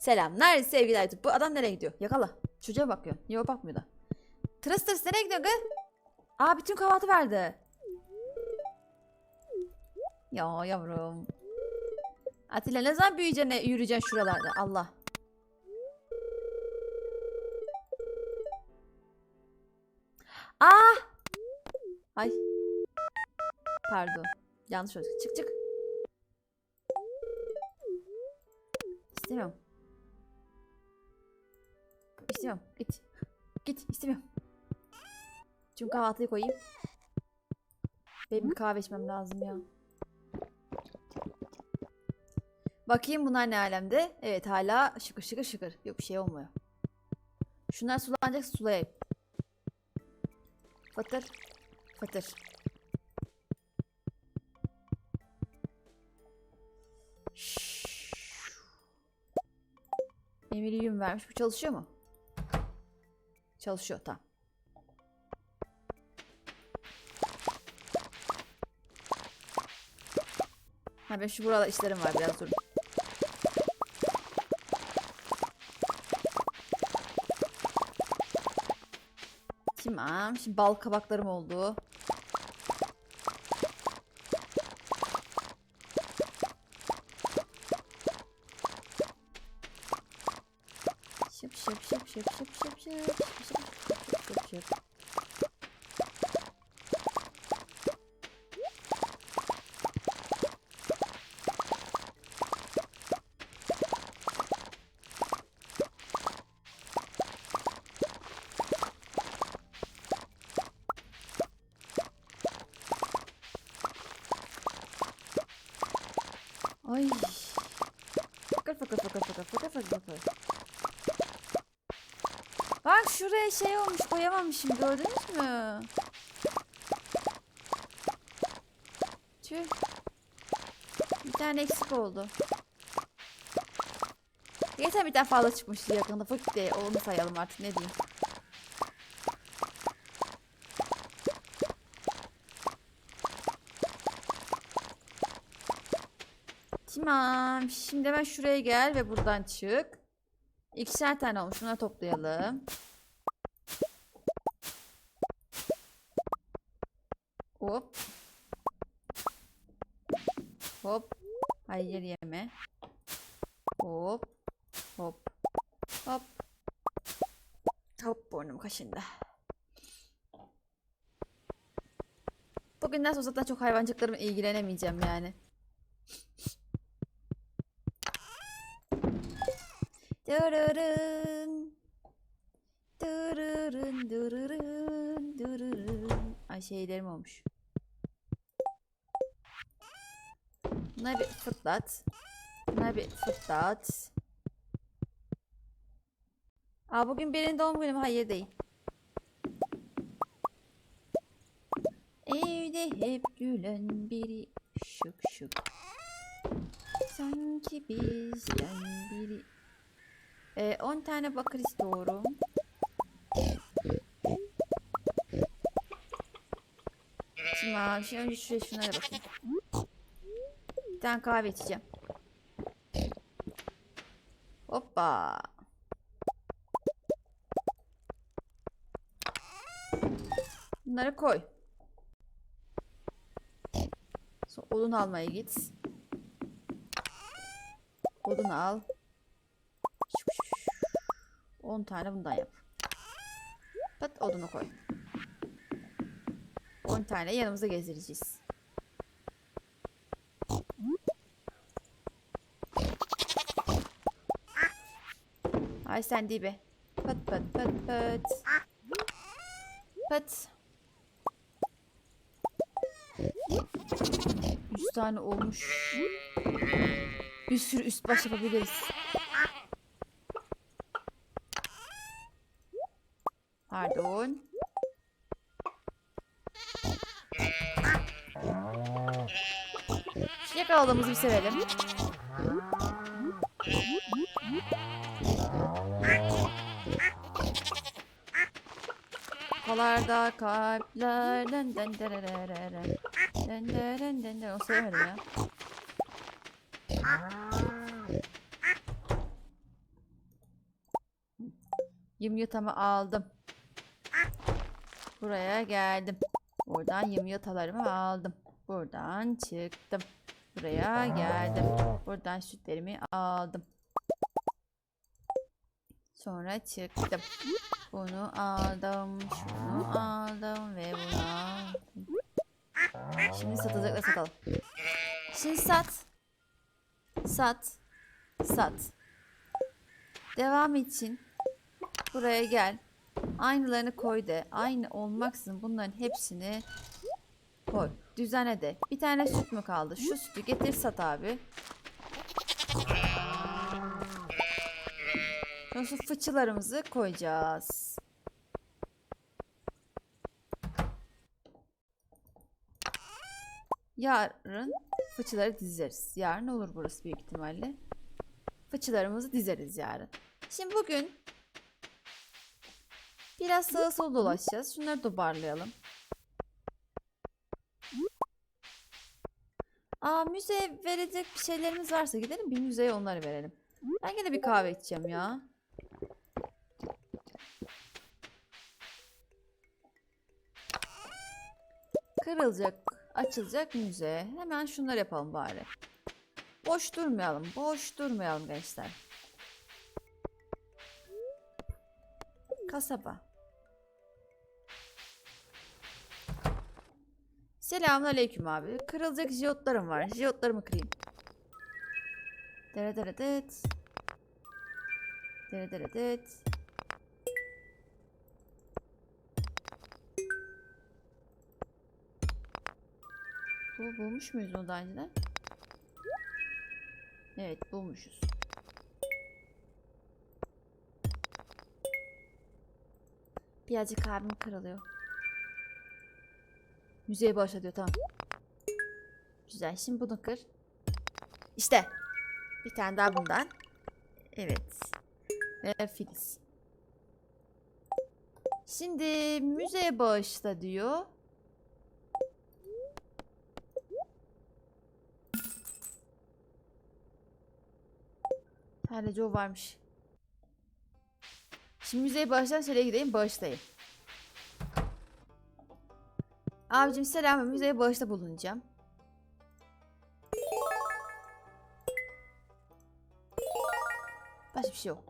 Selamlar sevgili YouTube. Bu adam nereye gidiyor? Yakala. Çocuğa bakıyor. Niye o bakmıyor da? Tırıs tırıs nereye gidiyor kız? Aa bütün kahvaltı verdi. Ya yavrum. Atilla ne zaman büyüyeceksin, yürüyeceksin şuralarda? Allah. Ah! Ay. Pardon. Yanlış oldu. Çık çık. İstemiyorum. İstemiyorum. Git. Git. istemiyorum. Çünkü kahvaltıyı koyayım. Benim bir kahve içmem lazım ya. Bakayım bunlar ne alemde. Evet hala şıkır şıkır şıkır. Yok bir şey olmuyor. Şunlar sulanacak sulayayım. Fıtır. Fıtır. Emir yün vermiş. Bu çalışıyor mu? Çalışıyor tamam. Ha ben şu burada işlerim var biraz durun. Tamam. Şimdi bal kabaklarım oldu. Fakır fakır fakır fakır fakır fakır. Bak şuraya şey olmuş koyamamışım gördünüz mü? Tüh. Bir tane eksik oldu. Geçen bir tane fazla çıkmıştı yakında. Fakir de onu sayalım artık ne diyeyim. Tamam. Şimdi hemen şuraya gel ve buradan çık. İkişer tane olmuş. Bunları toplayalım. Hop. Hop. Hayır yeme. Hop. Hop. Hop. Hop burnum kaşındı. Bugünden sonra zaten çok hayvancıklarımla ilgilenemeyeceğim yani. Dırırın. Dırırın dırırın dırırın. Ay şeylerim olmuş. Bunları bir fırlat. Bunları bir fırlat. Aa bugün birinin doğum günü mü? Hayır değil. Evde hep gülen biri şık şık. Sanki bizden biri. Ee, 10 tane bakır istiyorum. Tamam. Şimdi önce şuraya şunlara bakayım. Bir tane kahve içeceğim. Hoppa. Bunları koy. Sonra odun almaya git. Odun al. 10 tane bundan yap. Pat odunu koy. 10 tane yanımızda gezdireceğiz. Ay sen değil be. Pat pat pat pat. Pat. 100 tane olmuş. Bir sürü üst baş yapabiliriz. Pardon. Yakaladığımızı bir sevelim. Kafalarda kalpler den den dererere. Den den den den. O sevmedim ya. Yumurtamı aldım. Buraya geldim. Buradan yumurtalarımı aldım. Buradan çıktım. Buraya geldim. Buradan sütlerimi aldım. Sonra çıktım. Bunu aldım. Şunu aldım ve bunu aldım. Şimdi satacakla satalım. Şimdi sat. Sat. Sat. Devam için buraya gel. Aynılarını koy de. Aynı olmaksızın bunların hepsini koy. Düzene de. Bir tane süt mü kaldı? Şu sütü getir sat abi. Sonra fıçılarımızı koyacağız. Yarın fıçıları dizeriz. Yarın olur burası büyük ihtimalle. Fıçılarımızı dizeriz yarın. Şimdi bugün biraz sağa sola dolaşacağız. Şunları toparlayalım. Aa müze verecek bir şeylerimiz varsa gidelim bir müzeye onları verelim. Ben yine bir kahve içeceğim ya. Kırılacak, açılacak müze. Hemen şunları yapalım bari. Boş durmayalım, boş durmayalım gençler. Kasaba. Selamünaleyküm abi. Kırılacak jiyotlarım var. Jiyotlarımı kırayım. Dere dere det. Dere dere det. Bu bulmuş muyuz onu daha önceden? Evet bulmuşuz. Birazcık kalbim kırılıyor. Müzeye başla diyor tamam. Güzel şimdi bunu kır. İşte. Bir tane daha bundan. Evet. Ve filiz. Şimdi müzeye bağışla diyor. Sadece o varmış. Şimdi müzeye bağışlayan şöyle gideyim bağışlayayım. Abicim selam müzeye bağışta bulunacağım. Başka bir şey yok.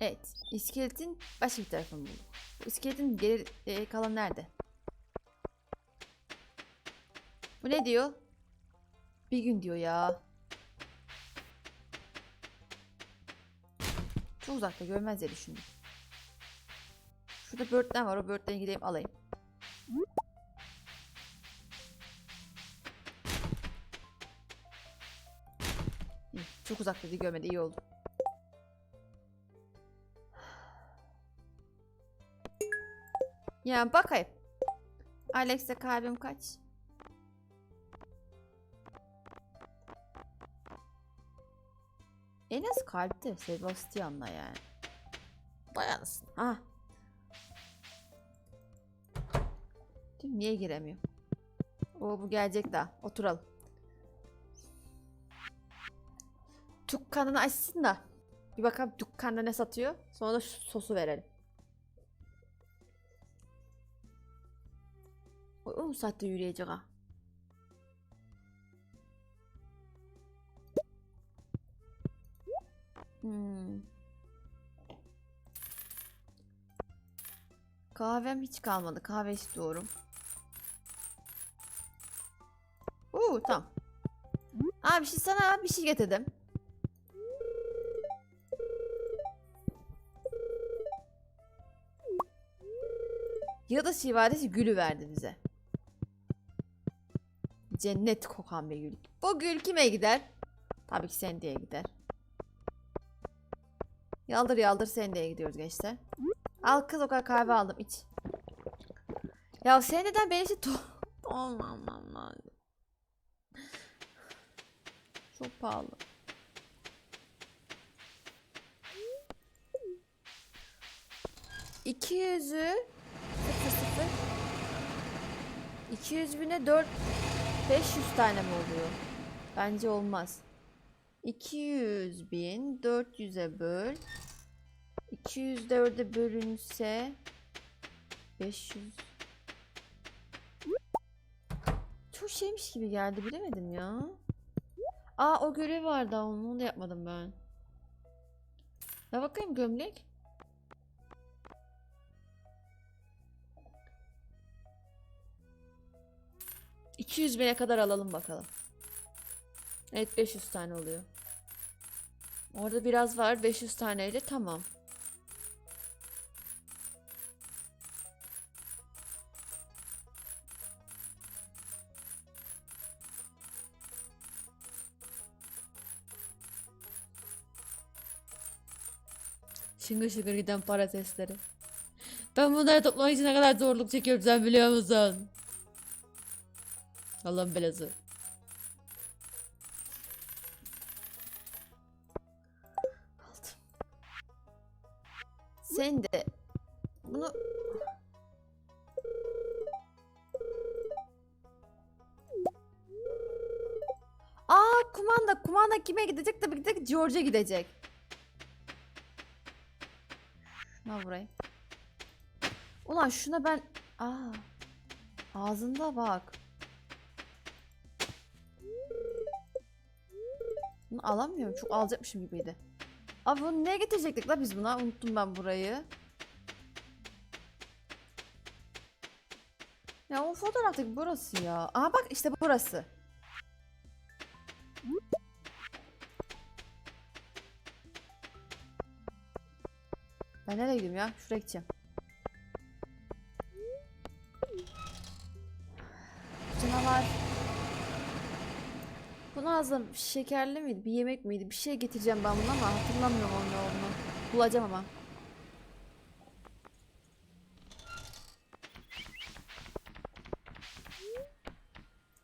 Evet. iskeletin başka bir tarafını bulduk. Bu iskeletin geri e, kalan nerede? Bu ne diyor? Bir gün diyor ya. Çok uzakta görmez diye düşündüm. Şurada börtlen var. O börtleni gideyim alayım. İyi, Çok uzakta diye görmedi. iyi oldu. Ya bakayım. Alex'e kalbim kaç? En az kalpte Sebastian'la yani. Dayanırsın. Ha. Tüm niye giremiyorum? O bu gelecek daha. Oturalım. Dükkanını açsın da. Bir bakalım dükkanda ne satıyor. Sonra da şu sosu verelim. O, o saatte yürüyecek ha. Kahvem hiç kalmadı. Kahve istiyorum. Oo tamam. Abi şimdi sana bir şey getirdim. Yıldız şivadesi gülü verdi bize. Cennet kokan bir gül. Bu gül kime gider? Tabii ki Sandy'ye gider. Yaldır yaldır Sandy'ye gidiyoruz gençler. Al kız o kadar kahve aldım iç. Ya sen neden beni için Olmam lazım. Çok pahalı. İki yüzü sıfır sıfır. İki yüz bine dört beş yüz tane mi oluyor? Bence olmaz. 200 bin 400'e böl. 204'e bölünse 500 Çok şeymiş gibi geldi bilemedim ya. Aa o görev vardı onu, da yapmadım ben. Ya bakayım gömlek. ...200 bine kadar alalım bakalım. Evet 500 tane oluyor. Orada biraz var 500 taneyle tamam. Şıngır şıngır giden para sesleri. Ben bunları toplamak için ne kadar zorluk çekiyorum sen biliyor musun? Allah'ın belası. Sen de bunu Aa kumanda kumanda kime gidecek tabii ki de George'a gidecek. Şuna vurayım. Ulan şuna ben aa ağzında bak. Bunu alamıyorum. Çok alacakmışım gibiydi. Abi bunu neye getirecektik la biz buna? Unuttum ben burayı. Ya o fotoğraftaki burası ya. Aha bak işte burası. Ben nereye gidiyorum ya? Şuraya gideceğim. Canavar. Bu ağzım şekerli miydi? Bir yemek miydi? Bir şey getireceğim ben bunu ama hatırlamıyorum ne olduğunu. Bulacağım ama.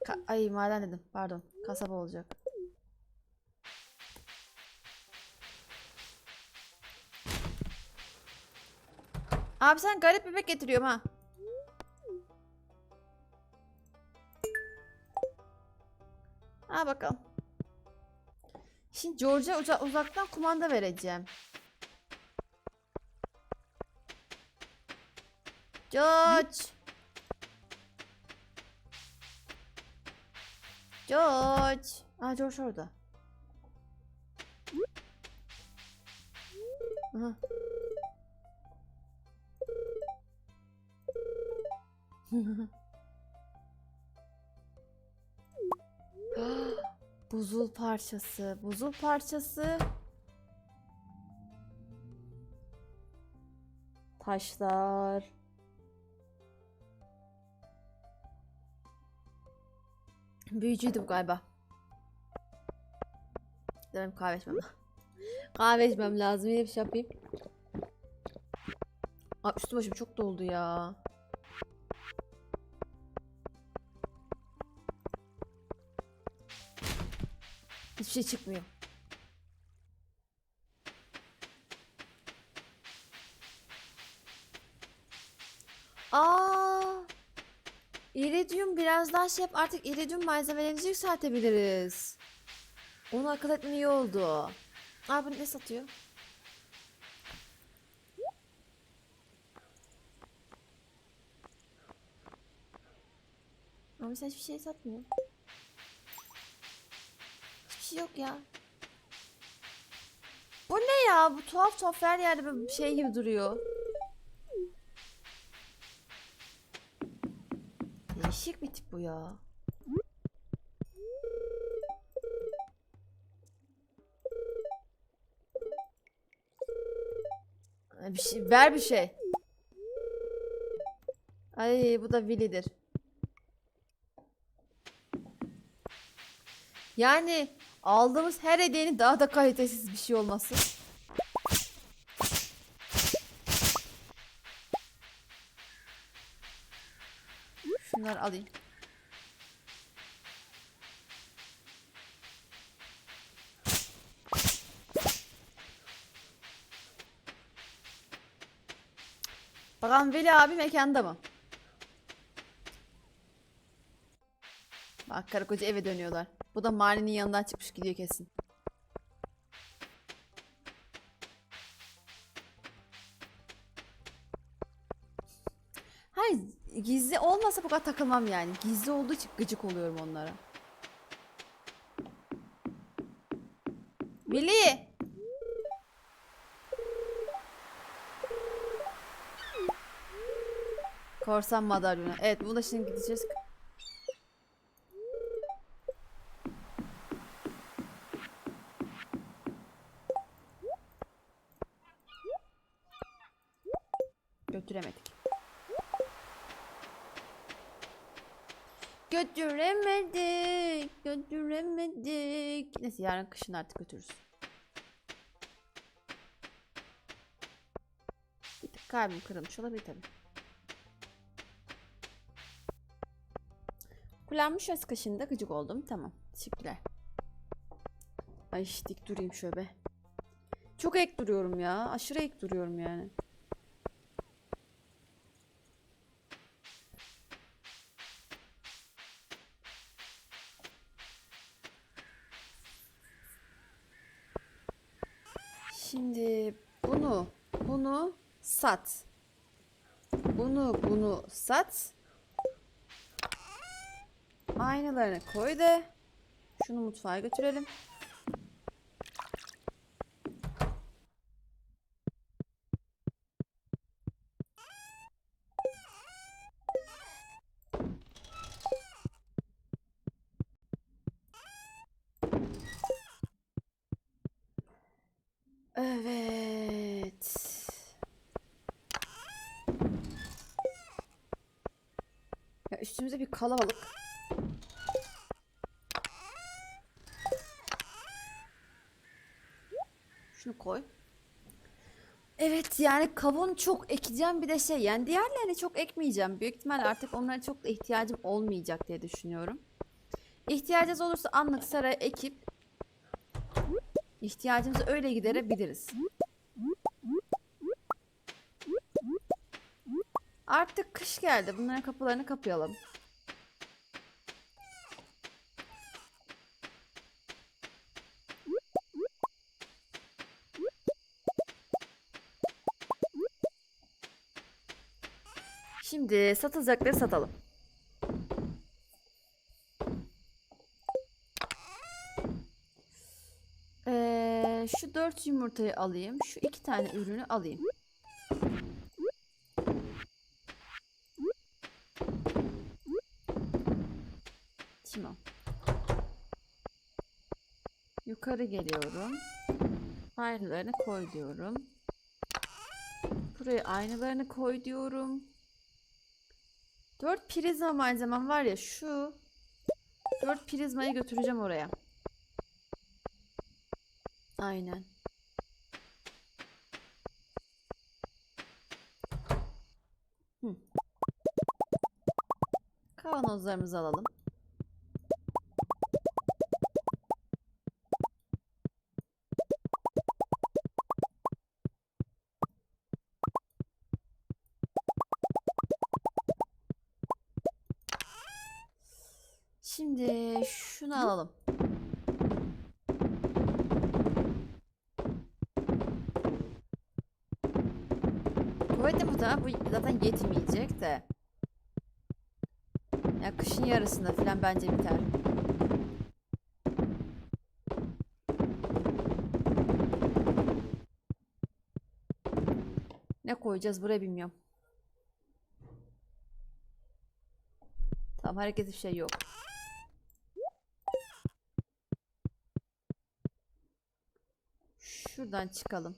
Ka- Ay maden dedim. Pardon. Kasaba olacak. Abi sen garip bebek getiriyorum ha. Ha bakalım. Şimdi George'a uza- uzaktan kumanda vereceğim. George. George. Aa George orada. Aha. Buzul parçası. Buzul parçası. Taşlar. Büyücüydü bu galiba. Demem kahve içmem. kahve içmem lazım. Yine bir şey yapayım. Aa, üstüm başım çok doldu ya. Şey çıkmıyor. Aa! İridium biraz daha şey yap artık iridium malzemelerimizi yükseltebiliriz. Onu akıl etmen iyi oldu. Aa bu ne satıyor? Ama sen hiçbir şey satmıyor. Şey yok ya. Bu ne ya? Bu tuhaf tuhaf her yerde bir şey gibi duruyor. Değişik bir tip bu ya. Bir şey, ver bir şey. Ay bu da Willy'dir. Yani aldığımız her hediyenin daha da kalitesiz bir şey olması. Şunları alayım. Bakalım Veli abi mekanda mı? Bak karı koca eve dönüyorlar. Bu da mahallenin yanından çıkmış gidiyor kesin. Hayır gizli olmasa bu kadar takılmam yani. Gizli olduğu için gıcık oluyorum onlara. Willy! Korsan madalyonu. Evet bunu da şimdi gideceğiz. Neyse yarın kışın artık götürürüz. Bir tık kalbim kırılmış olabilir tabii. Kullanmış öz kaşında gıcık oldum. Tamam. Teşekkürler. Ay dik durayım şöyle. Çok ek duruyorum ya. Aşırı ek duruyorum yani. Şimdi bunu, bunu sat. Bunu, bunu sat. Aynalarını koy de şunu mutfağa götürelim. Evet. Ya üstümüzde bir kalabalık. Şunu koy. Evet yani kavun çok ekeceğim bir de şey yani diğerlerini çok ekmeyeceğim. Büyük ihtimal artık onlara çok da ihtiyacım olmayacak diye düşünüyorum. İhtiyacımız olursa anlık saraya ekip ihtiyacımızı öyle giderebiliriz. Artık kış geldi. Bunların kapılarını kapayalım. Şimdi satılacakları satalım. Ee, şu dört yumurtayı alayım. Şu iki tane ürünü alayım. Tamam. Yukarı geliyorum. Aynalarını koy diyorum. Buraya aynalarını koy diyorum. Dört prizma malzemem var ya şu. Dört prizmayı götüreceğim oraya. Aynen. Hı. Kavanozlarımızı alalım. Yetmeyecek de. Ya kışın yarısında falan bence biter. Ne koyacağız buraya bilmiyorum. Tamam hareketli bir şey yok. Şuradan çıkalım.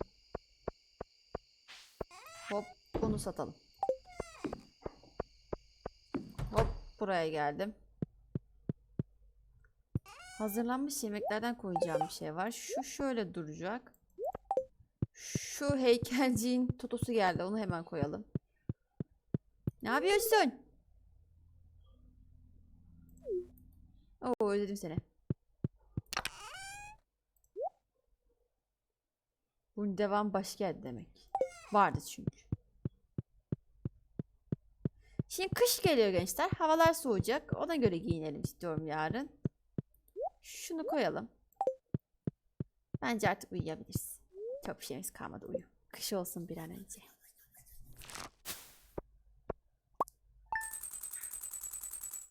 Hop bunu satalım. Hop buraya geldim. Hazırlanmış yemeklerden koyacağım bir şey var. Şu şöyle duracak. Şu heykelciğin totosu geldi. Onu hemen koyalım. Ne yapıyorsun? Oo özledim seni. Bunun devam başka yerde demek. Vardı çünkü. Şimdi kış geliyor gençler. Havalar soğuyacak. Ona göre giyinelim istiyorum yarın. Şunu koyalım. Bence artık uyuyabiliriz. Çok bir şeyimiz kalmadı uyu. Kış olsun bir an önce.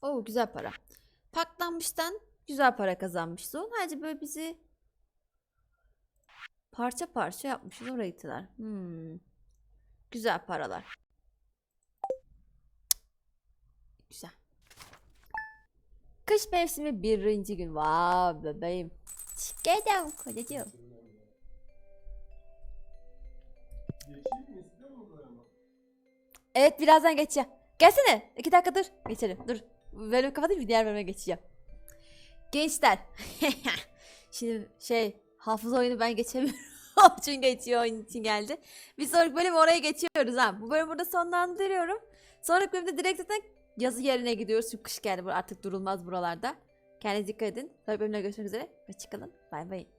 Oo güzel para. Paklanmıştan güzel para kazanmışız. Onun hacı böyle bizi parça parça yapmışız oraya gittiler. Hmm. Güzel paralar. Güzel. Kış mevsimi birinci gün. Vav bebeğim. Çıkalım kocacığım. Evet birazdan geçeceğim. Gelsene. İki dakika dur. Geçelim. Dur. Bölümü kapatayım bir diğer bölüme geçeceğim. Gençler. Şimdi şey hafıza oyunu ben geçemiyorum. İçin geçiyor oyun için geldi. Bir sonraki bölüm oraya geçiyoruz ha. Bu bölümü burada sonlandırıyorum. Sonraki bölümde direkt zaten yazı yerine gidiyoruz. Çünkü kış geldi. Artık durulmaz buralarda. Kendinize dikkat edin. Sonraki bölümde görüşmek üzere. Hoşçakalın. Bay bay.